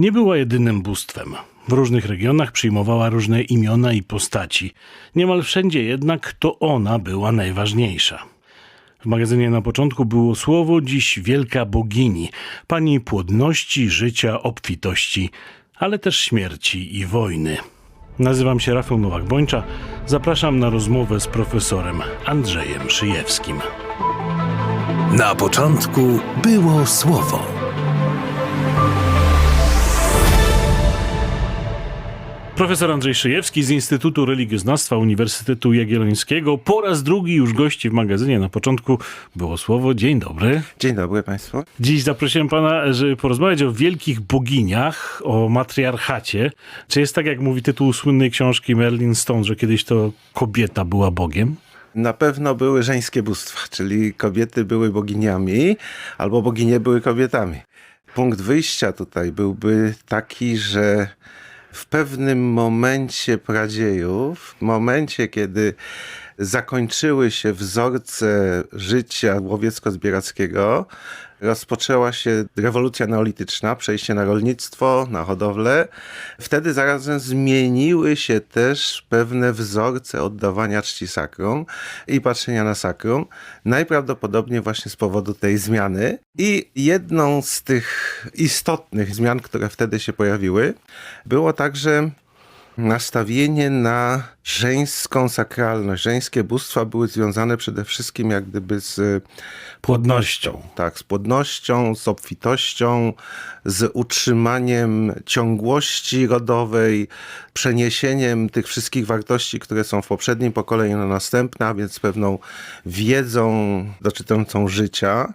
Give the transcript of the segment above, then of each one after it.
Nie była jedynym bóstwem. W różnych regionach przyjmowała różne imiona i postaci. Niemal wszędzie jednak to ona była najważniejsza. W magazynie na początku było słowo, dziś wielka bogini, pani płodności, życia, obfitości, ale też śmierci i wojny. Nazywam się Rafał Nowak-Bończa. Zapraszam na rozmowę z profesorem Andrzejem Szyjewskim. Na początku było słowo. Profesor Andrzej Szyjewski z Instytutu Religioznawstwa Uniwersytetu Jagiellońskiego po raz drugi już gości w magazynie. Na początku było słowo. Dzień dobry. Dzień dobry Państwu. Dziś zaprosiłem pana, żeby porozmawiać o wielkich boginiach, o matriarchacie. Czy jest tak, jak mówi tytuł słynnej książki Merlin Stone, że kiedyś to kobieta była Bogiem? Na pewno były żeńskie bóstwa, czyli kobiety były boginiami, albo boginie były kobietami. Punkt wyjścia tutaj byłby taki, że w pewnym momencie pradziejów, w momencie, kiedy zakończyły się wzorce życia łowiecko-zbierackiego, rozpoczęła się rewolucja neolityczna, przejście na rolnictwo, na hodowlę. Wtedy zarazem zmieniły się też pewne wzorce oddawania czci sakrum i patrzenia na sakrum. Najprawdopodobniej właśnie z powodu tej zmiany. I jedną z tych istotnych zmian, które wtedy się pojawiły, było także nastawienie na żeńską sakralność. Żeńskie bóstwa były związane przede wszystkim jak gdyby z płodnością. Tak, z płodnością, z obfitością, z utrzymaniem ciągłości rodowej, przeniesieniem tych wszystkich wartości, które są w poprzednim pokoleniu na następne, a więc pewną wiedzą dotyczącą życia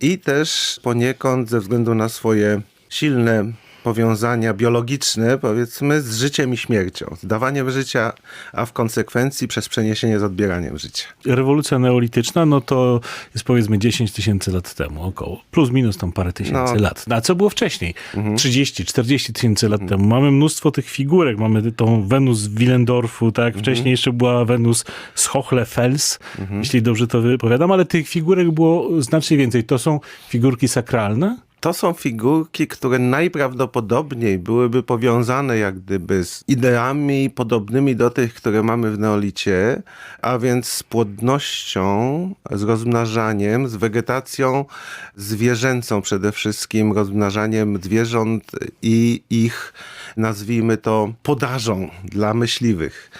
i też poniekąd ze względu na swoje silne powiązania biologiczne, powiedzmy, z życiem i śmiercią, z dawaniem życia, a w konsekwencji przez przeniesienie z odbieraniem życia. Rewolucja neolityczna, no to jest powiedzmy 10 tysięcy lat temu, około. Plus minus tam parę tysięcy No. lat. No, a co było wcześniej? 30, 40 tysięcy lat temu. Mamy mnóstwo tych figurek. Mamy tą Wenus z Willendorfu, tak? Wcześniej jeszcze była Wenus z Hochlefels, jeśli dobrze to wypowiadam, ale tych figurek było znacznie więcej. To są figurki sakralne? To są figurki, które najprawdopodobniej byłyby powiązane jak gdyby z ideami podobnymi do tych, które mamy w neolicie, a więc z płodnością, z rozmnażaniem, z wegetacją zwierzęcą przede wszystkim, rozmnażaniem zwierząt i ich, nazwijmy to, podażą dla myśliwych.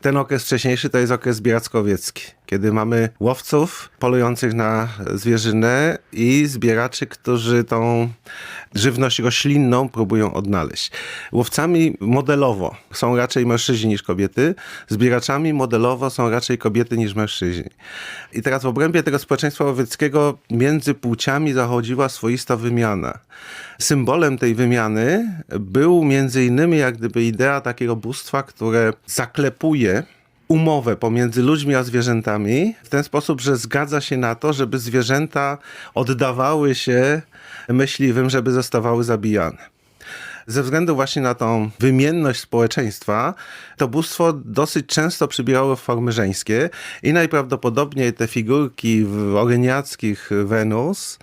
Ten okres wcześniejszy to jest okres zbieracko-łowiecki, kiedy mamy łowców polujących na zwierzynę i zbieraczy, którzy tą żywność roślinną próbują odnaleźć. Łowcami modelowo są raczej mężczyźni niż kobiety, zbieraczami modelowo są raczej kobiety niż mężczyźni. I teraz w obrębie tego społeczeństwa łowieckiego między płciami zachodziła swoista wymiana. Symbolem tej wymiany był między innymi jak gdyby idea takiego bóstwa, które zaklepuje umowę pomiędzy ludźmi a zwierzętami w ten sposób, że zgadza się na to, żeby zwierzęta oddawały się myśliwym, żeby zostawały zabijane. Ze względu właśnie na tą wymienność społeczeństwa, to bóstwo dosyć często przybierało formy żeńskie i najprawdopodobniej te figurki oreniackich Wenus,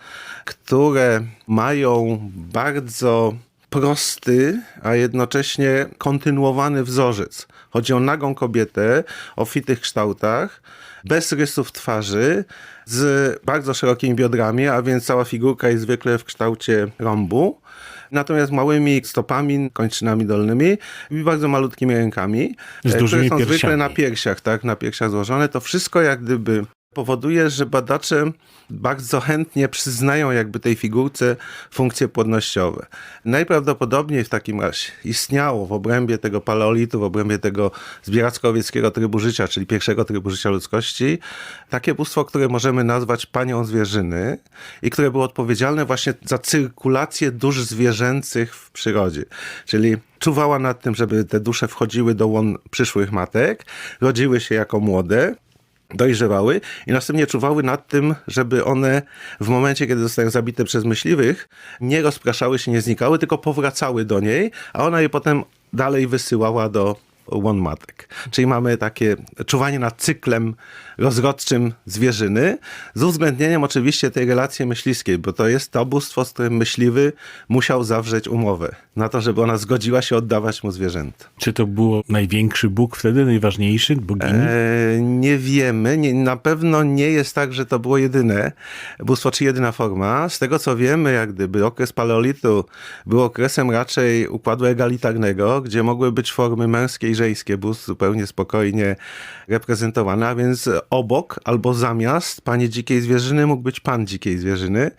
które mają bardzo prosty, a jednocześnie kontynuowany wzorzec. Chodzi o nagą kobietę o fitych kształtach, bez rysów twarzy, z bardzo szerokimi biodrami, a więc cała figurka jest zwykle w kształcie rąbu. Natomiast małymi stopami, kończynami dolnymi i bardzo malutkimi rękami, Z e, dużymi które są zwykle piersiami. na piersiach, tak, na piersiach złożone. To wszystko jak gdyby powoduje, że badacze bardzo chętnie przyznają jakby tej figurce funkcje płodnościowe. Najprawdopodobniej w takim razie istniało w obrębie tego paleolitu, w obrębie tego zbieracko-łowieckiego trybu życia, czyli pierwszego trybu życia ludzkości, takie bóstwo, które możemy nazwać panią zwierzyny i które było odpowiedzialne właśnie za cyrkulację dusz zwierzęcych w przyrodzie. Czyli czuwała nad tym, żeby te dusze wchodziły do łon przyszłych matek, rodziły się jako młode, dojrzewały i następnie czuwały nad tym, żeby one w momencie, kiedy zostają zabite przez myśliwych, nie rozpraszały się, nie znikały, tylko powracały do niej, a ona je potem dalej wysyłała do łon matek. Czyli mamy takie czuwanie nad cyklem rozrodczym zwierzyny, z uwzględnieniem oczywiście tej relacji myśliwskiej, bo to jest to bóstwo, z którym myśliwy musiał zawrzeć umowę na to, żeby ona zgodziła się oddawać mu zwierzęta. Czy to było największy Bóg wtedy, najważniejszy, bogini? E, nie wiemy, nie, na pewno nie jest tak, że to było jedyne bóstwo, czy jedyna forma. Z tego co wiemy, jak gdyby okres paleolitu był okresem raczej układu egalitarnego, gdzie mogły być formy męskie i żeńskie bóstw zupełnie spokojnie reprezentowane, a więc obok albo zamiast panie dzikiej zwierzyny mógł być pan dzikiej zwierzyny,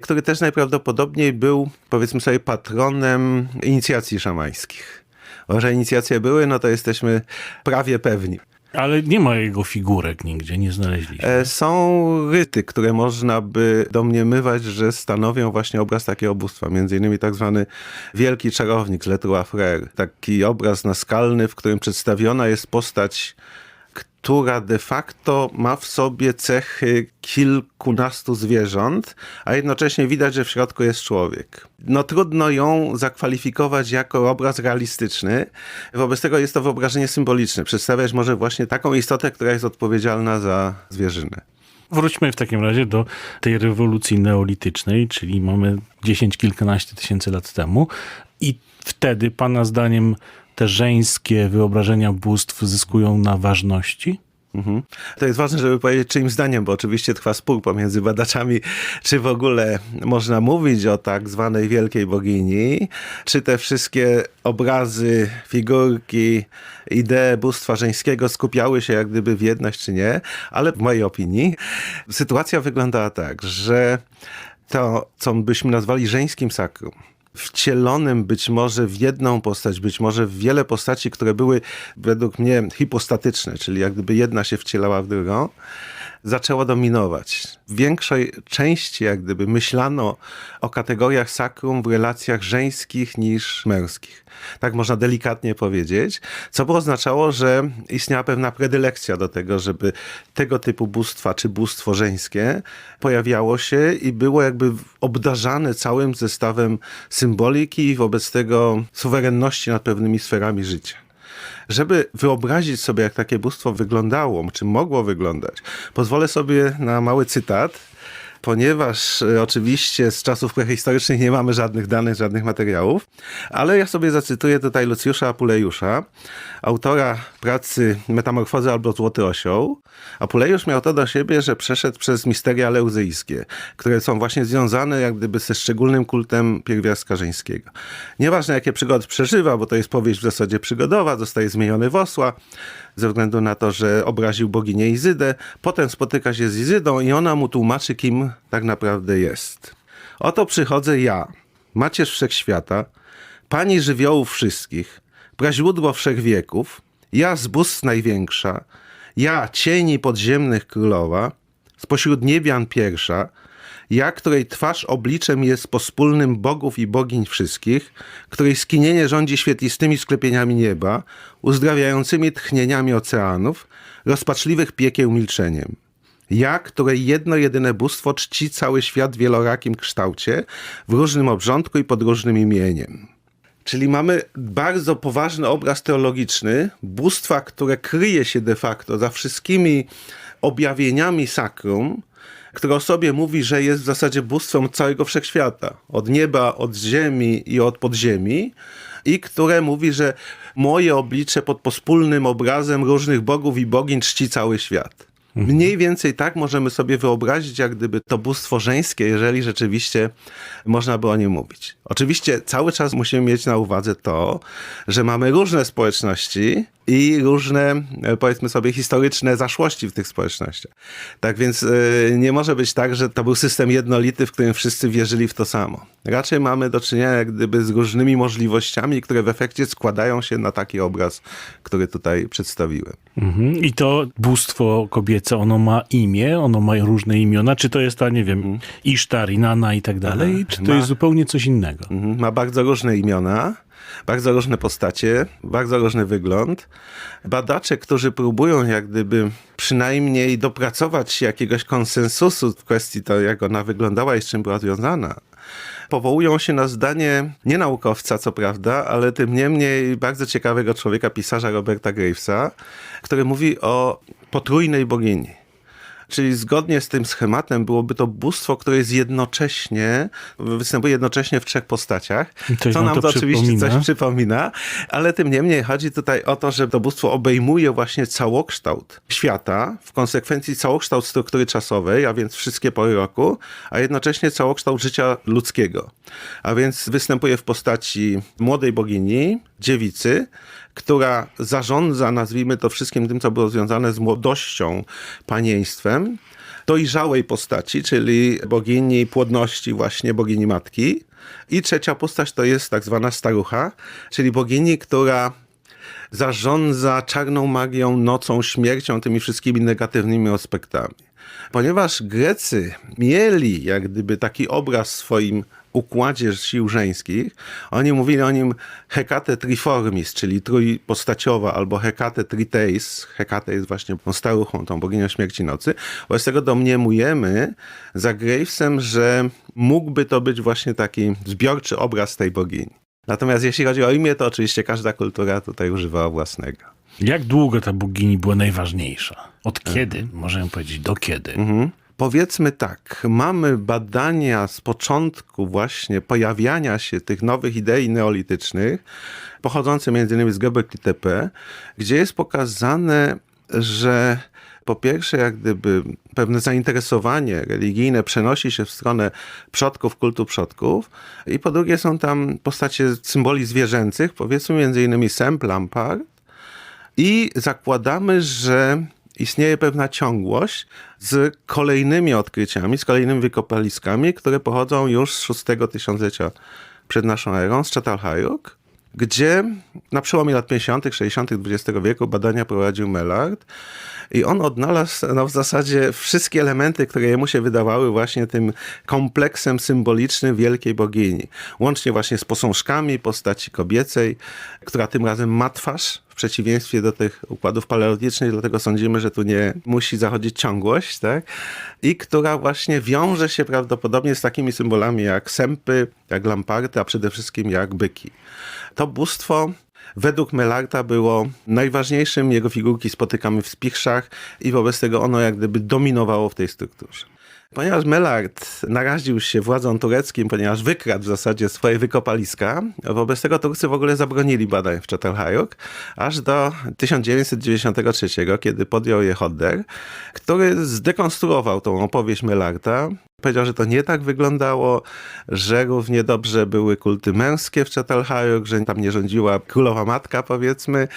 który też najprawdopodobniej był, powiedzmy sobie, patronem inicjacji szamańskich. O, że inicjacje były, no to jesteśmy prawie pewni. Ale nie ma jego figurek nigdzie, nie znaleźliśmy. E, Są ryty, które można by domniemywać, że stanowią właśnie obraz takiego bóstwa. Między innymi tak zwany Wielki Czarownik z Letrua Frere. Taki obraz naskalny, w którym przedstawiona jest postać, która de facto ma w sobie cechy kilkunastu zwierząt, a jednocześnie widać, że w środku jest człowiek. No trudno ją zakwalifikować jako obraz realistyczny. Wobec tego jest to wyobrażenie symboliczne. Przedstawiać może właśnie taką istotę, która jest odpowiedzialna za zwierzynę. Wróćmy w takim razie do tej rewolucji neolitycznej, czyli mamy dziesięć, kilkanaście tysięcy lat temu. I wtedy, pana zdaniem, te żeńskie wyobrażenia bóstw zyskują na ważności? Mhm. To jest ważne, żeby powiedzieć czyim zdaniem, bo oczywiście trwa spór pomiędzy badaczami, czy w ogóle można mówić o tak zwanej wielkiej bogini, czy te wszystkie obrazy, figurki, idee bóstwa żeńskiego skupiały się jak gdyby w jedność, czy nie, ale w mojej opinii sytuacja wyglądała tak, że to, co byśmy nazwali żeńskim sakrum, wcielonym być może w jedną postać, być może w wiele postaci, które były według mnie hipostatyczne, czyli jak gdyby jedna się wcielała w drugą, zaczęło dominować. W większej części jak gdyby myślano o kategoriach sakrum w relacjach żeńskich niż męskich. Tak można delikatnie powiedzieć, co by oznaczało, że istniała pewna predylekcja do tego, żeby tego typu bóstwa czy bóstwo żeńskie pojawiało się i było jakby obdarzane całym zestawem symboliki i wobec tego suwerenności nad pewnymi sferami życia. Żeby wyobrazić sobie, jak takie bóstwo wyglądało, czy mogło wyglądać, pozwolę sobie na mały cytat, ponieważ e, oczywiście z czasów prehistorycznych nie mamy żadnych danych, żadnych materiałów, ale ja sobie zacytuję tutaj Lucjusza Apulejusza, autora pracy Metamorfozy albo Złoty Osioł. Apulejusz miał to do siebie, że przeszedł przez misteria leuzyjskie, które są właśnie związane jak gdyby ze szczególnym kultem pierwiastka żeńskiego. Nieważne jakie przygody przeżywa, bo to jest powieść w zasadzie przygodowa, zostaje zmieniony w osła, ze względu na to, że obraził boginię Izydę. Potem spotyka się z Izydą i ona mu tłumaczy, kim tak naprawdę jest. Oto przychodzę ja, macierz wszechświata, pani żywiołów wszystkich, praźródło wszechwieków, ja z bóstw największa, ja cieni podziemnych królowa, spośród niebian pierwsza, ja, której twarz obliczem jest pospólnym bogów i bogiń wszystkich, której skinienie rządzi świetlistymi sklepieniami nieba, uzdrawiającymi tchnieniami oceanów, rozpaczliwych piekieł milczeniem. Ja, której jedno jedyne bóstwo czci cały świat w wielorakim kształcie, w różnym obrządku i pod różnym imieniem. Czyli mamy bardzo poważny obraz teologiczny bóstwa, które kryje się de facto za wszystkimi objawieniami sakrum, które o sobie mówi, że jest w zasadzie bóstwem całego wszechświata. Od nieba, od ziemi i od podziemi. I które mówi, że moje oblicze pod pospólnym obrazem różnych bogów i bogiń czci cały świat. Mniej więcej tak możemy sobie wyobrazić, jak gdyby to bóstwo żeńskie, jeżeli rzeczywiście można by o nim mówić. Oczywiście cały czas musimy mieć na uwadze to, że mamy różne społeczności i różne, e, powiedzmy sobie, historyczne zaszłości w tych społecznościach. Tak więc e, nie może być tak, że to był system jednolity, w którym wszyscy wierzyli w to samo. Raczej mamy do czynienia jak gdyby z różnymi możliwościami, które w efekcie składają się na taki obraz, który tutaj przedstawiłem. Mhm. I to bóstwo kobiece, ono ma imię, ono ma różne imiona, czy to jest ta, nie wiem, Isztar, Inanna i tak dalej, czy to Ma- jest zupełnie coś innego? Mhm. Ma bardzo różne imiona, bardzo różne postacie, bardzo różny wygląd. Badacze, którzy próbują jak gdyby przynajmniej dopracować się jakiegoś konsensusu w kwestii to, jak ona wyglądała i z czym była związana, Powołują się na zdanie nie naukowca, co prawda, ale tym niemniej bardzo ciekawego człowieka, pisarza Roberta Gravesa, który mówi o potrójnej bogini. Czyli zgodnie z tym schematem byłoby to bóstwo, które jest jednocześnie, występuje jednocześnie w trzech postaciach. Coś co nam to to oczywiście coś przypomina, ale tym niemniej chodzi tutaj o to, że to bóstwo obejmuje właśnie całokształt świata, w konsekwencji całokształt struktury czasowej, a więc wszystkie pory roku, a jednocześnie całokształt życia ludzkiego. A więc występuje w postaci młodej bogini, dziewicy, która zarządza, nazwijmy to wszystkim tym, co było związane z młodością, panieństwem, dojrzałej postaci, czyli bogini płodności, właśnie bogini matki. I trzecia postać to jest tak zwana starucha, czyli bogini, która zarządza czarną magią, nocą, śmiercią, tymi wszystkimi negatywnymi aspektami. Ponieważ Grecy mieli jak gdyby taki obraz w swoim układzie sił żeńskich, oni mówili o nim Hekate triformis, czyli trójpostaciowa, albo Hekate triteis. Hekate jest właśnie tą staruchą, tą boginią śmierci nocy. Wobec tego domniemujemy za Gravesem, że mógłby to być właśnie taki zbiorczy obraz tej bogini. Natomiast jeśli chodzi o imię, to oczywiście każda kultura tutaj używała własnego. Jak długo ta bogini była najważniejsza? Od kiedy? Możemy powiedzieć, do kiedy? Mhm. Powiedzmy tak, mamy badania z początku właśnie pojawiania się tych nowych idei neolitycznych, pochodzące między innymi z Göbekli Tepe, gdzie jest pokazane, że po pierwsze, jak gdyby pewne zainteresowanie religijne przenosi się w stronę przodków, kultu przodków i po drugie są tam postacie symboli zwierzęcych, powiedzmy między innymi Semp, Lampard, i zakładamy, że istnieje pewna ciągłość z kolejnymi odkryciami, z kolejnymi wykopaliskami, które pochodzą już z szóstego tysiąclecia przed naszą erą, z Çatalhajruk, gdzie na przełomie lat 50., 60. XX wieku badania prowadził Mellard i on odnalazł no, w zasadzie wszystkie elementy, które jemu się wydawały właśnie tym kompleksem symbolicznym wielkiej bogini. Łącznie właśnie z posążkami postaci kobiecej, która tym razem ma twarz, w przeciwieństwie do tych układów paleolitycznych, dlatego sądzimy, że tu nie musi zachodzić ciągłość, tak? I która właśnie wiąże się prawdopodobnie z takimi symbolami jak sępy, jak lamparty, a przede wszystkim jak byki. To bóstwo według Melarda było najważniejszym, jego figurki spotykamy w spichrzach i wobec tego ono jak gdyby dominowało w tej strukturze. Ponieważ Melard naraził się władzom tureckim, ponieważ wykradł w zasadzie swoje wykopaliska, wobec tego Turcy w ogóle zabronili badań w Çatalhajruk, aż do 1993, kiedy podjął je Hodder, który zdekonstruował tą opowieść Melarda. Powiedział, że to nie tak wyglądało, że równie dobrze były kulty męskie w Çatalhajruk, że tam nie rządziła królowa matka, powiedzmy,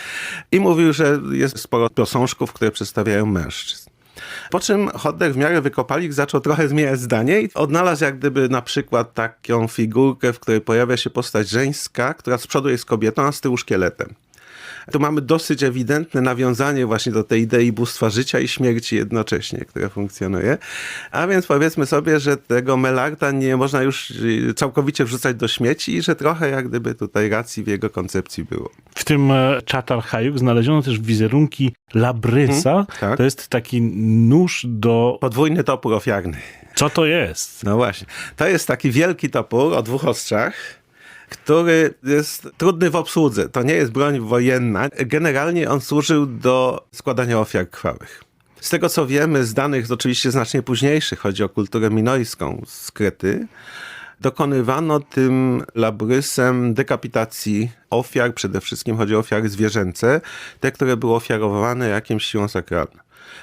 i mówił, że jest sporo posążków, które przedstawiają mężczyzn. Po czym Hodder w miarę wykopalik zaczął trochę zmieniać zdanie i odnalazł jak gdyby na przykład taką figurkę, w której pojawia się postać żeńska, która z przodu jest kobietą, a z tyłu szkieletem. Tu mamy dosyć ewidentne nawiązanie właśnie do tej idei bóstwa życia i śmierci jednocześnie, które funkcjonuje. A więc powiedzmy sobie, że tego Melarda nie można już y, całkowicie wrzucać do śmieci i że trochę jak gdyby tutaj racji w jego koncepcji było. W tym e, Çatalhajruk znaleziono też wizerunki labrysa. tak. To jest taki nóż do... Podwójny topór ofiarny. Co to jest? No właśnie. To jest taki wielki topór o dwóch ostrzach, który jest trudny w obsłudze. To nie jest broń wojenna. Generalnie on służył do składania ofiar krwawych. Z tego co wiemy, z danych oczywiście znacznie późniejszych, chodzi o kulturę minojską z Krety, dokonywano tym labrysem dekapitacji ofiar, przede wszystkim chodzi o ofiary zwierzęce, te, które były ofiarowane jakimś siłą sakralną.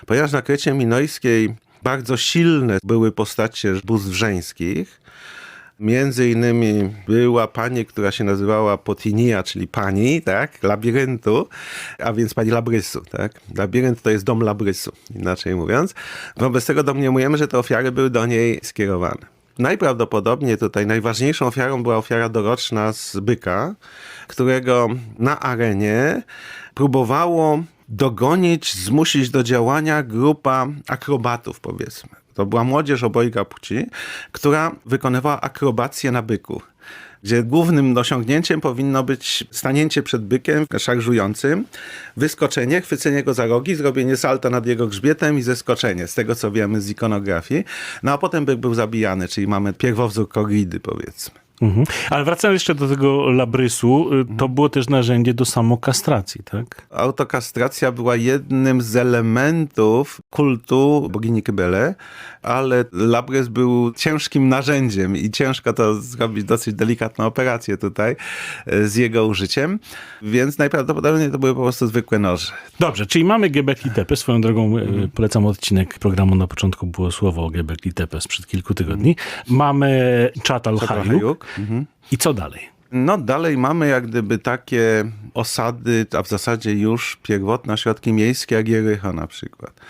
Ponieważ na Krecie minojskiej bardzo silne były postacie bóstw żeńskich, Między innymi była pani, która się nazywała Potinia, czyli pani, tak, labiryntu, a więc pani labrysu, tak. Labirynt to jest dom labrysu, inaczej mówiąc. Wobec tego domniemujemy, że te ofiary były do niej skierowane. Najprawdopodobniej tutaj najważniejszą ofiarą była ofiara doroczna z byka, którego na arenie próbowało dogonić, zmusić do działania grupa akrobatów, powiedzmy. To była młodzież obojga płci, która wykonywała akrobację na byku. gdzie głównym osiągnięciem powinno być stanięcie przed bykiem szarżującym, wyskoczenie, chwycenie go za rogi, zrobienie salta nad jego grzbietem i zeskoczenie, z tego co wiemy z ikonografii. No a potem byk był zabijany, czyli mamy pierwowzór korridy powiedzmy. Mhm. Ale wracając jeszcze do tego labrysu, y, to było też narzędzie do samokastracji, tak? Autokastracja była jednym z elementów kultu bogini Kybele, ale labrys był ciężkim narzędziem i ciężko to zrobić dosyć delikatną operację tutaj e, z jego użyciem, więc najprawdopodobniej to były po prostu zwykłe noże. Dobrze, czyli mamy Gebekli Tepe. Swoją drogą y, polecam odcinek programu na początku było słowo o Gebekli Tepe sprzed kilku tygodni. Mamy Chatal Hayuk. Hayuk. I co dalej? No dalej mamy jak gdyby takie osady, a w zasadzie już pierwotne ośrodki miejskie, jak Jericho na przykład.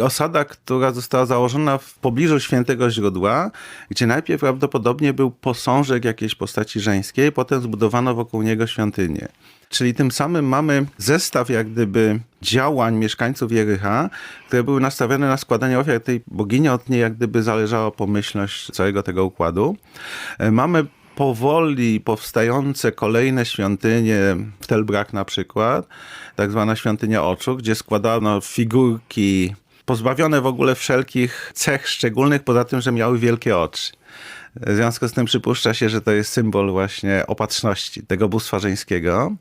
Osada, która została założona w pobliżu Świętego Źródła, gdzie najpierw prawdopodobnie był posążek jakiejś postaci żeńskiej, potem zbudowano wokół niego świątynię. Czyli tym samym mamy zestaw jak gdyby działań mieszkańców Jericha, które były nastawione na składanie ofiar tej bogini, od niej jak gdyby zależała pomyślność całego tego układu. E, Mamy powoli powstające kolejne świątynie, w Telbrak na przykład, tak zwana świątynia oczu, gdzie składano figurki pozbawione w ogóle wszelkich cech szczególnych, poza tym, że miały wielkie oczy. W związku z tym przypuszcza się, że to jest symbol właśnie opatrzności tego bóstwa żeńskiego,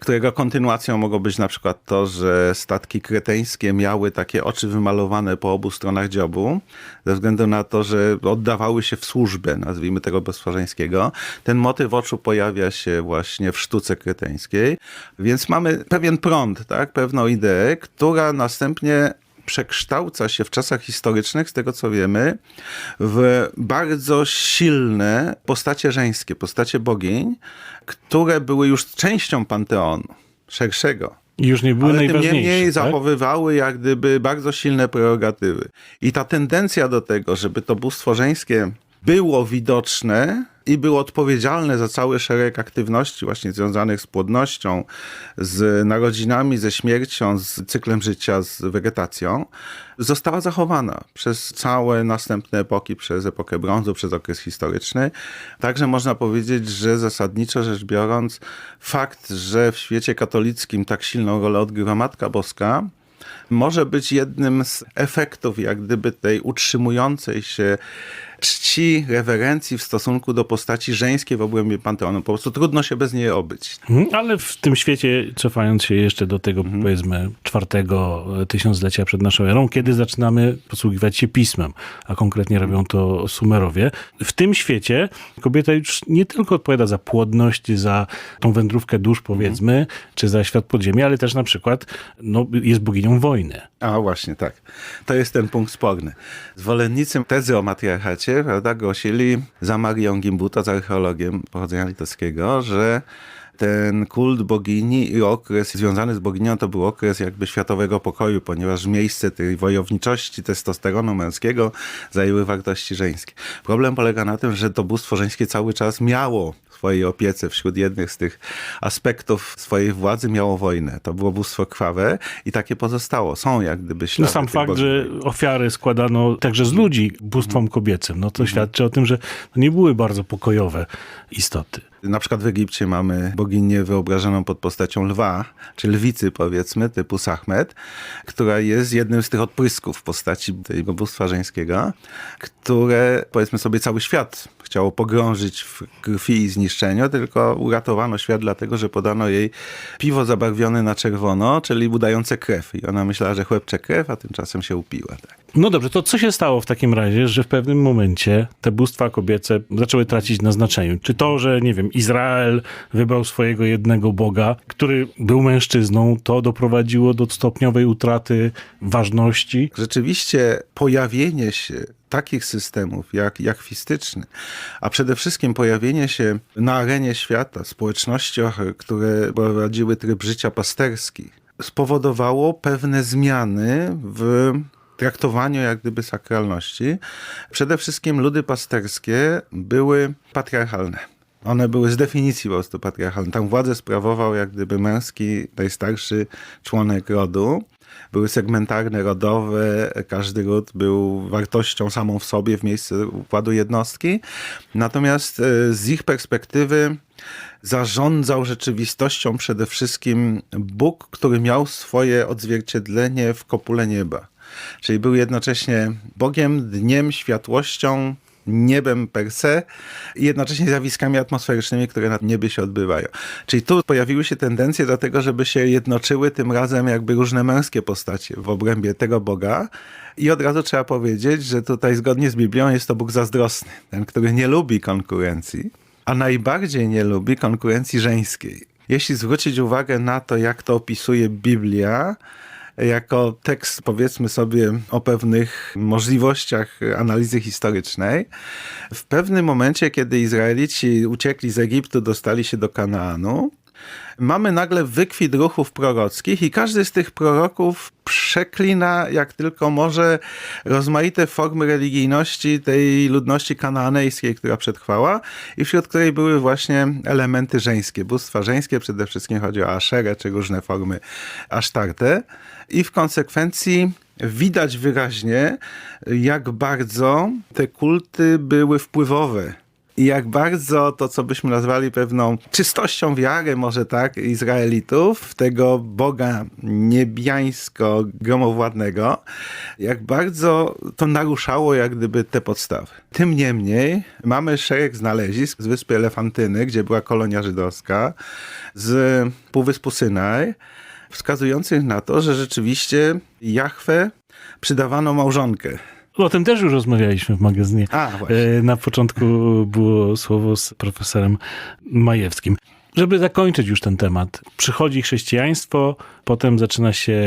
którego kontynuacją mogło być na przykład to, że statki kreteńskie miały takie oczy wymalowane po obu stronach dziobu, ze względu na to, że oddawały się w służbę, nazwijmy tego bóstwa żeńskiego. Ten motyw oczu pojawia się właśnie w sztuce kreteńskiej, więc mamy pewien prąd, tak, pewną ideę, która następnie przekształca się w czasach historycznych, z tego co wiemy, w bardzo silne postacie żeńskie, postacie bogiń, które były już częścią panteonu szerszego. I już nie były Ale tym najważniejsze. niemniej tak? zachowywały jak gdyby bardzo silne prerogatywy. I ta tendencja do tego, żeby to bóstwo żeńskie było widoczne i było odpowiedzialne za cały szereg aktywności właśnie związanych z płodnością, z narodzinami, ze śmiercią, z cyklem życia, z wegetacją, została zachowana przez całe następne epoki, przez epokę brązu, przez okres historyczny. Także można powiedzieć, że zasadniczo rzecz biorąc, fakt, że w świecie katolickim tak silną rolę odgrywa Matka Boska, może być jednym z efektów jak gdyby tej utrzymującej się czci, rewerencji w stosunku do postaci żeńskiej w obrębie Panteonu. Po prostu trudno się bez niej obyć. Mhm, Ale w tym świecie, cofając się jeszcze do tego, Mhm. powiedzmy, czwartego tysiąclecia przed naszą erą, kiedy zaczynamy posługiwać się pismem, a konkretnie robią to Sumerowie, w tym świecie kobieta już nie tylko odpowiada za płodność, za tą wędrówkę dusz, powiedzmy, czy za świat podziemia, ale też na przykład no, jest boginią wojny. A właśnie, tak. To jest ten punkt sporny. Zwolennicy tezy o matriarchacie prawda, głosili za Marią Gimbuta, z archeologiem pochodzenia litewskiego, że ten kult bogini i okres związany z boginią to był okres jakby światowego pokoju, ponieważ miejsce tej wojowniczości, testosteronu męskiego zajęły wartości żeńskie. Problem polega na tym, że to bóstwo żeńskie cały czas miało swojej opiece wśród jednych z tych aspektów swojej władzy miało wojnę. To było bóstwo krwawe i takie pozostało. Są jak gdyby No ślady sam tych fakt, że ofiary składano także z ludzi bóstwom kobiecym, no to świadczy o tym, że to nie były bardzo pokojowe istoty. Na przykład w Egipcie mamy boginię wyobrażoną pod postacią lwa, czy lwicy powiedzmy, typu Sahmet, która jest jednym z tych odprysków w postaci tego bóstwa żeńskiego, które powiedzmy sobie cały świat chciało pogrążyć w krwi i zniszczeniu, tylko uratowano świat dlatego, że podano jej piwo zabarwione na czerwono, czyli budające krew. I ona myślała, że chłepcze krew, a tymczasem się upiła. Tak. No dobrze, to co się stało w takim razie, że w pewnym momencie te bóstwa kobiece zaczęły tracić na znaczeniu? Czy to, że, nie wiem, Izrael wybrał swojego jednego Boga, który był mężczyzną, to doprowadziło do stopniowej utraty ważności? Rzeczywiście pojawienie się takich systemów jak jachwistyczny, a przede wszystkim pojawienie się na arenie świata, społecznościach, które prowadziły tryb życia pasterski, spowodowało pewne zmiany w traktowaniu jak gdyby sakralności. Przede wszystkim ludy pasterskie były patriarchalne. One były z definicji po prostu patriarchalne. Tam władzę sprawował jak gdyby męski, najstarszy członek rodu. były segmentarne, rodowe, każdy ród był wartością samą w sobie w miejscu układu jednostki. Natomiast e, z ich perspektywy zarządzał rzeczywistością przede wszystkim Bóg, który miał swoje odzwierciedlenie w kopule nieba. Czyli był jednocześnie Bogiem, dniem, światłością, niebem per se i jednocześnie zjawiskami atmosferycznymi, które na niebie się odbywają. Czyli tu pojawiły się tendencje do tego, żeby się jednoczyły tym razem jakby różne męskie postacie w obrębie tego Boga. I od razu trzeba powiedzieć, że tutaj zgodnie z Biblią jest to Bóg zazdrosny, ten, który nie lubi konkurencji, a najbardziej nie lubi konkurencji żeńskiej. Jeśli zwrócić uwagę na to, jak to opisuje Biblia, jako tekst, powiedzmy sobie, o pewnych możliwościach analizy historycznej. W pewnym momencie, kiedy Izraelici uciekli z Egiptu, dostali się do Kanaanu, mamy nagle wykwit ruchów prorockich i każdy z tych proroków przeklina jak tylko może rozmaite formy religijności tej ludności kanaanejskiej, która przetrwała i wśród której były właśnie elementy żeńskie, bóstwa żeńskie, przede wszystkim chodzi o Aszerę czy różne formy Asztartę. I w konsekwencji widać wyraźnie, jak bardzo te kulty były wpływowe i jak bardzo to, co byśmy nazwali pewną czystością wiary, może tak, Izraelitów, w tego Boga niebiańsko-gromowładnego, jak bardzo to naruszało jak gdyby te podstawy. Tym niemniej mamy szereg znalezisk z wyspy Elefantyny, gdzie była kolonia żydowska, z Półwyspu Synaj, wskazujących na to, że rzeczywiście Jahwe przydawano małżonkę. O tym też już rozmawialiśmy w magazynie. A. E, Na początku było słowo z profesorem Majewskim. Żeby zakończyć już ten temat, przychodzi chrześcijaństwo, potem zaczyna się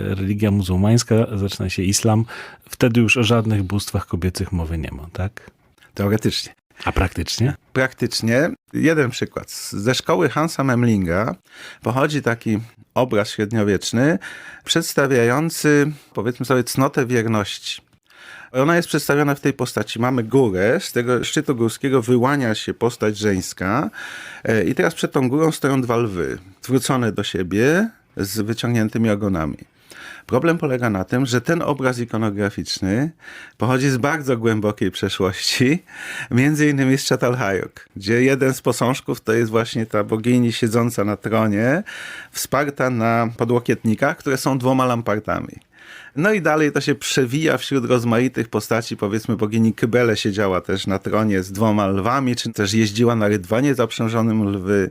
religia muzułmańska, zaczyna się islam. Wtedy już o żadnych bóstwach kobiecych mowy nie ma, tak? Teoretycznie. A praktycznie? praktycznie. Jeden przykład. Ze szkoły Hansa Memlinga pochodzi taki obraz średniowieczny przedstawiający, powiedzmy sobie, cnotę wierności. Ona jest przedstawiona w tej postaci. Mamy górę, z tego szczytu górskiego wyłania się postać żeńska e, i teraz przed tą górą stoją dwa lwy, zwrócone do siebie z wyciągniętymi ogonami. Problem polega na tym, że ten obraz ikonograficzny pochodzi z bardzo głębokiej przeszłości, między innymi z Czatalhajok, gdzie jeden z posążków to jest właśnie ta bogini siedząca na tronie, wsparta na podłokietnikach, które są dwoma lampartami. No i dalej to się przewija wśród rozmaitych postaci, powiedzmy bogini Kybele siedziała też na tronie z dwoma lwami, czy też jeździła na rydwanie zaprzężonym lwy.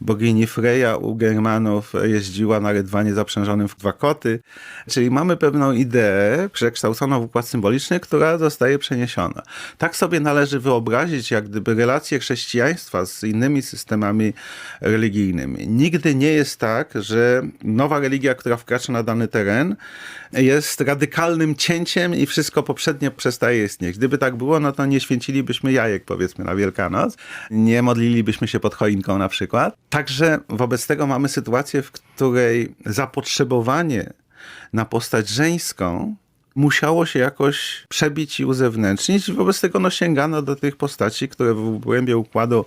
Bogini Freja u Germanów jeździła na rydwanie zaprzężonym w dwa koty. Czyli mamy pewną ideę przekształconą w układ symboliczny, która zostaje przeniesiona. Tak sobie należy wyobrazić jak gdyby relacje chrześcijaństwa z innymi systemami religijnymi. Nigdy nie jest tak, że nowa religia, która wkracza na dany teren, jest radykalnym cięciem i wszystko poprzednie przestaje istnieć. Gdyby tak było, no to nie święcilibyśmy jajek, powiedzmy, na Wielkanoc, nie modlilibyśmy się pod choinką na przykład. Także wobec tego mamy sytuację, w której zapotrzebowanie na postać żeńską musiało się jakoś przebić i uzewnętrznić. i Wobec tego no, sięgano do tych postaci, które w głębie układu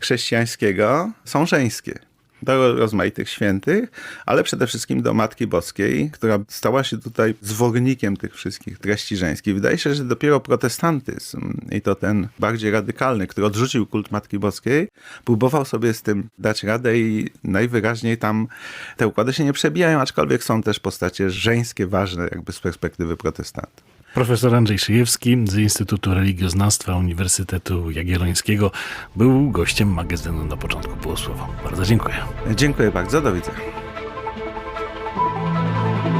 chrześcijańskiego są żeńskie do rozmaitych świętych, ale przede wszystkim do Matki Boskiej, która stała się tutaj zwornikiem tych wszystkich treści żeńskich. Wydaje się, że dopiero protestantyzm, i to ten bardziej radykalny, który odrzucił kult Matki Boskiej, próbował sobie z tym dać radę i najwyraźniej tam te układy się nie przebijają, aczkolwiek są też postacie żeńskie ważne jakby z perspektywy protestantów. Profesor Andrzej Szyjewski z Instytutu Religioznawstwa Uniwersytetu Jagiellońskiego był gościem magazynu na początku było słowo. Bardzo dziękuję. Dziękuję bardzo, do widzenia.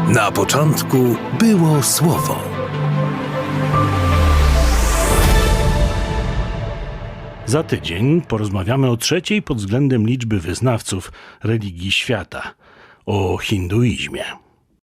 Na początku było słowo. Za tydzień porozmawiamy o trzeciej pod względem liczby wyznawców religii świata o hinduizmie.